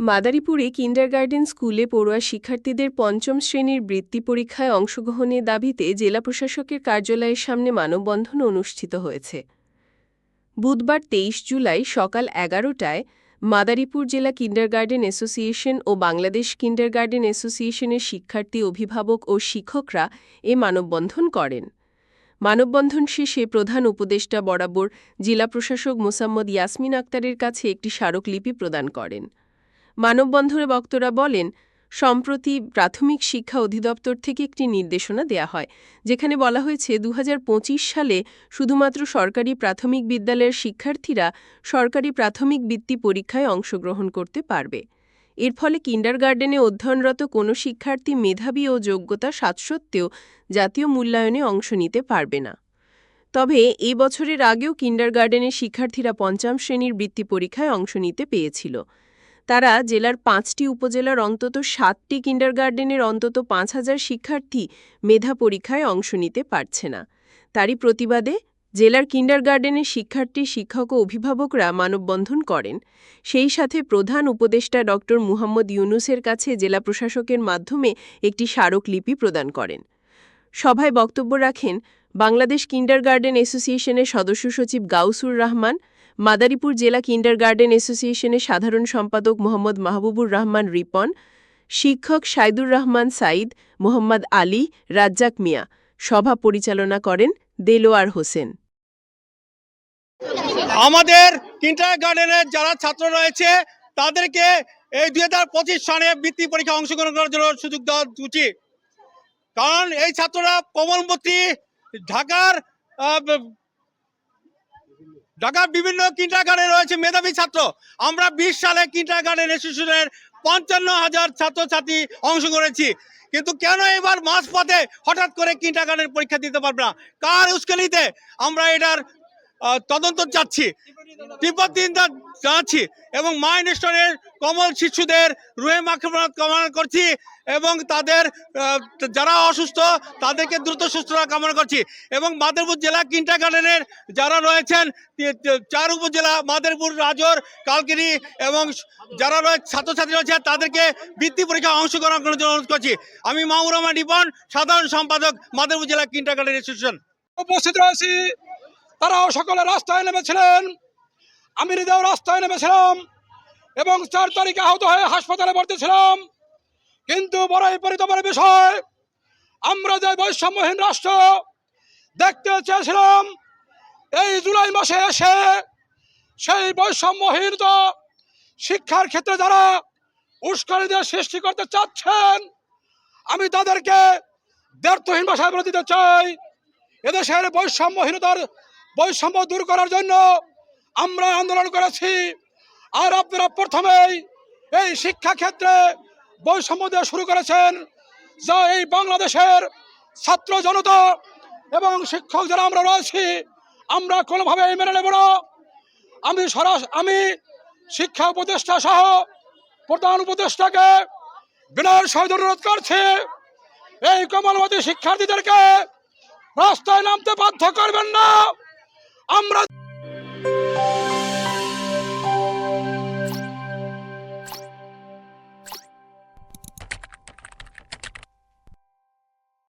মাদারীপুরে kindergarten স্কুলে পড়ুয়া শিক্ষার্থীদের পঞ্চম শ্রেণির বৃত্তি পরীক্ষায় অংশগ্রহণের দাবিতে জেলা প্রশাসকের কার্যালয়ের সামনে মানববন্ধন অনুষ্ঠিত হয়েছে। বুধবার তেইশ জুলাই সকাল এগারোটায় মাদারীপুর জেলা কিন্ডারগার্ডেন অ্যাসোসিয়েশন ও বাংলাদেশ কিন্ডারগার্ডেন অ্যাসোসিয়েশনের শিক্ষার্থী, অভিভাবক ও শিক্ষকরা এ মানববন্ধন করেন। মানববন্ধন শেষে প্রধান উপদেষ্টা বরাবর জেলা প্রশাসক মোসাম্মদ ইয়াসমিন আক্তারের কাছে একটি স্মারকলিপি প্রদান করেন। মানববন্ধনে বক্তারা বলেন, সম্প্রতি প্রাথমিক শিক্ষা অধিদপ্তর থেকে একটি নির্দেশনা দেয়া হয়, যেখানে বলা হয়েছে দু হাজার পঁচিশ সালে শুধুমাত্র সরকারি প্রাথমিক বিদ্যালয়ের শিক্ষার্থীরা সরকারি প্রাথমিক বৃত্তি পরীক্ষায় অংশগ্রহণ করতে পারবে। এর ফলে কিন্ডারগার্ডেনে অধ্যয়নরত কোনো শিক্ষার্থী মেধাবী ও যোগ্যতা সাতসত্ত্বেও জাতীয় মূল্যায়নে অংশ নিতে পারবে না। তবে এ বছরের আগেও কিন্ডারগার্ডেনের শিক্ষার্থীরা পঞ্চম শ্রেণির বৃত্তি পরীক্ষায় অংশ নিতে পেয়েছিল। তারা জেলার পাঁচটি উপজেলার অন্তত সাতটি কিন্ডারগার্ডেনের অন্তত পাঁচ হাজার শিক্ষার্থী মেধা পরীক্ষায় অংশ নিতে পারছে না। তারই প্রতিবাদে জেলার কিন্ডারগার্ডেনের শিক্ষার্থী, শিক্ষক ও অভিভাবকরা মানববন্ধন করেন। সেই সাথে প্রধান উপদেষ্টা ড মুহাম্মদ ইউনুসের কাছে জেলা প্রশাসকের মাধ্যমে একটি স্মারকলিপি প্রদান করেন। সভায় বক্তব্য রাখেন বাংলাদেশ কিন্ডারগার্ডেন অ্যাসোসিয়েশনের সদস্য সচিব গাউসুর রহমান মাদারীপুর জেলা কিন্ডারগার্ডেন অ্যাসোসিয়েশনের সাধারণ সম্পাদক মোহাম্মদ মাহবুবুর রহমান রিপন, শিক্ষক সাইদুর রহমান সাইদ, মোহাম্মদ আলী, রাজ্জাক মিয়া। সভা পরিচালনা করেন দেলোয়ার হোসেন। আমাদের কিন্টার গার্ডেনের যারা ছাত্র রয়েছে, তাদেরকে এই দুই হাজার পঁচিশ সালে বৃত্তি পরীক্ষা অংশগ্রহণ করার জন্য সুযোগ দেওয়া উচিত। কারণ এই ছাত্ররা কোমলমতি ঢাকার ঢাকার বিভিন্ন কিন্ডারগার্ডে রয়েছে মেধাবী ছাত্র। আমরা বিশ সালে কিন্টার গার্ডেন অ্যাসোসিয়েশনের পঞ্চান্ন হাজার ছাত্রছাত্রী অংশ করেছি। কিন্তু কেন এবার মাঝ পথে হঠাৎ করে কিন্ডারগার্ডেন পরীক্ষা দিতে পারবে না? কার উস্কানিতে? আমরা এটার তদন্ত চাচ্ছি। তীব্র চিন্তা জানাচ্ছি এবং স্টোনের কমল শিশুদের রুহে মাখমাত কামনা করছি এবং তাদের যারা অসুস্থ তাদেরকে দ্রুত সুস্থতা কামনা করছি এবং মাদারীপুর জেলা কিন্টা গার্ডেনের যারা রয়েছেন চার উপজেলা মাদারীপুর, রাজর কালকিরি এবং যারা রয়েছে ছাত্রছাত্রী রয়েছে তাদেরকে বৃত্তি পরীক্ষা অংশগ্রহণ করার জন্য অনুরোধ করছি। আমি মাহমুর রহমান রিপন, সাধারণ সম্পাদক মাদারীপুর জেলা কিন্টা গার্ডেন অ্যাসোসিয়েশন। উপস্থিত রয়েছি তারাও সকলে রাস্তায় নেমেছিলেন। আমি নিজেও রাস্তায় নেমেছিলাম এবং চার তারিখে আহত হয়ে হাসপাতালে ভর্তি ছিলাম। কিন্তু বড়ই পরিতাপের বিষয়, আমরা যে বৈষম্যহীন রাষ্ট্র দেখতে চেয়েছিলাম, এই জুলাই মাসে এসে সেই বৈষম্যহীনতা শিক্ষার ক্ষেত্রে যারা উস্কানিদের সৃষ্টি করতে চাচ্ছেন, আমি তাদেরকে ব্যর্থহীন ভাষায় বলে দিতে চাই। এদেশের বৈষম্যহীনতার বৈষম্য দূর করার জন্য আমরা আন্দোলন করেছি। আর আপনারা প্রথমেই এই শিক্ষা ক্ষেত্রে বৈষম্য দেওয়া শুরু করেছেন, যা এই বাংলাদেশের ছাত্র জনতা এবং শিক্ষক যারা আমরা রয়েছি, আমরা কোনোভাবেই মেনে নেব না। আমি সরাস, আমি শিক্ষা উপদেষ্টা সহ প্রধান উপদেষ্টাকে বিনয়ের সহিত অনুরোধ করছি, এই কমলমতী শিক্ষার্থীদেরকে রাস্তায় নামতে বাধ্য করবেন না। আমরা